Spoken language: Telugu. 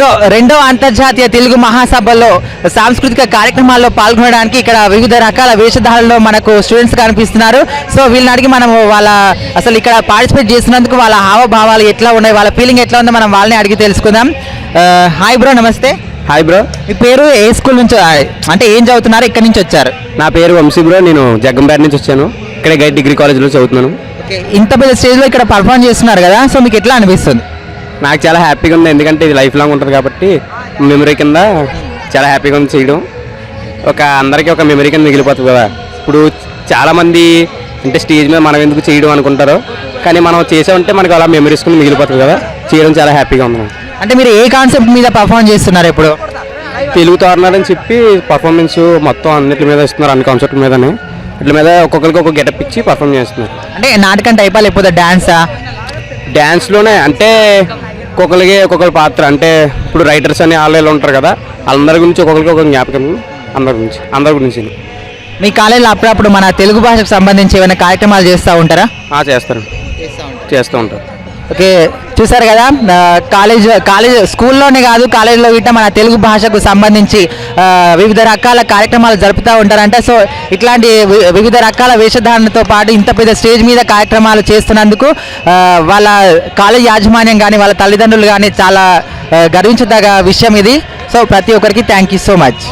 సో రెండవ అంతర్జాతీయ తెలుగు మహాసభలో సాంస్కృతిక కార్యక్రమాల్లో పాల్గొనడానికి ఇక్కడ వివిధ రకాల వేషధారణలో మనకు స్టూడెంట్స్ కనిపిస్తున్నారు. సో వీళ్ళని అడిగి మనం వాళ్ళ అసలు ఇక్కడ పార్టిసిపేట్ చేసినందుకు వాళ్ళ హావభావాలు ఎట్లా ఉన్నాయి వాళ్ళ ఫీలింగ్ ఎట్లా ఉందో మనం వాళ్ళని అడిగి తెలుసుకుందాం. హాయ్ బ్రో నమస్తే. Hi bro. మీ పేరు ఏ స్కూల్ నుంచి అంటే ఏం చదువుతున్నారు ఎక్కడి నుంచి వచ్చారు? నా పేరు వంశీ బ్రో నేను జగ్గంపేట నుంచి వచ్చాను. ఇక్కడే గైడ్ డిగ్రీ కాలేజ్లో చదువుతున్నాను. ఇంత పెద్ద స్టేజ్లో ఇక్కడ పర్ఫామ్ చేస్తున్నారు కదా సో మీకు ఎట్లా అనిపిస్తుంది? నాకు చాలా హ్యాపీగా ఉంది. ఎందుకంటే ఇది లైఫ్ లాంగ్ ఉంటుంది కాబట్టి మెమరీ కింద చాలా హ్యాపీగా ఉంది చేయడం. ఒక అందరికీ ఒక మెమరీ కింద మిగిలిపోతుంది కదా. ఇప్పుడు చాలామంది అంటే స్టేజ్ మీద మనం ఎందుకు చేయడం అనుకుంటారు కానీ మనం చేసామంటే మనకు అలా మెమరీస్ కింద మిగిలిపోతుంది కదా. చేయడం చాలా హ్యాపీగా ఉంది. అంటే మీరు ఏ కాన్సెప్ట్ మీద పర్ఫామ్ చేస్తున్నారు ఇప్పుడు? తెలుగు తోరణాలని చెప్పి పర్ఫార్మెన్స్ మొత్తం అన్నిటి మీద ఇస్తున్నారు అన్ని కాన్సెప్ట్ మీదనే. వీటి మీద ఒక్కొక్కరికి ఒక్కొక్క గెటప్ ఇచ్చి పర్ఫామ్ చేస్తున్నారు. అంటే నాటకం టైపా లేకపోతే డాన్సా డ్యాన్స్లోనే అంటే ఒక్కొక్కరికి ఒక్కొక్కరి పాత్ర. అంటే ఇప్పుడు రైటర్స్ అని వాళ్ళు ఉంటారు కదా వాళ్ళందరి గురించి ఒక్కొక్కరికి ఒక్కొక్క జ్ఞాపకం అందరి గురించి అందరి గురించి. మీ కాలేజీలో అప్పుడప్పుడు మన తెలుగు భాషకు సంబంధించి ఏమైనా కార్యక్రమాలు చేస్తూ ఉంటారా? ఆ, చేస్తారు చేస్తూ ఉంటారు. ఓకే చూసారు కదా? కాలేజ్ కాలేజ్ స్కూల్లోనే కాదు కాలేజీలో గిట్ట మన తెలుగు భాషకు సంబంధించి వివిధ రకాల కార్యక్రమాలు జరుపుతూ ఉంటారంట. సో ఇట్లాంటి వి- వివిధ రకాల వేషధారణతో పాటు ఇంత పెద్ద స్టేజ్ మీద కార్యక్రమాలు చేస్తున్నందుకు వాళ్ళ కాలేజ్ యాజమాన్యం కానీ వాళ్ళ తల్లిదండ్రులు కానీ చాలా గర్వించదగ విషయం ఇది. సో ప్రతి ఒక్కరికి థ్యాంక్ యూ సో మచ్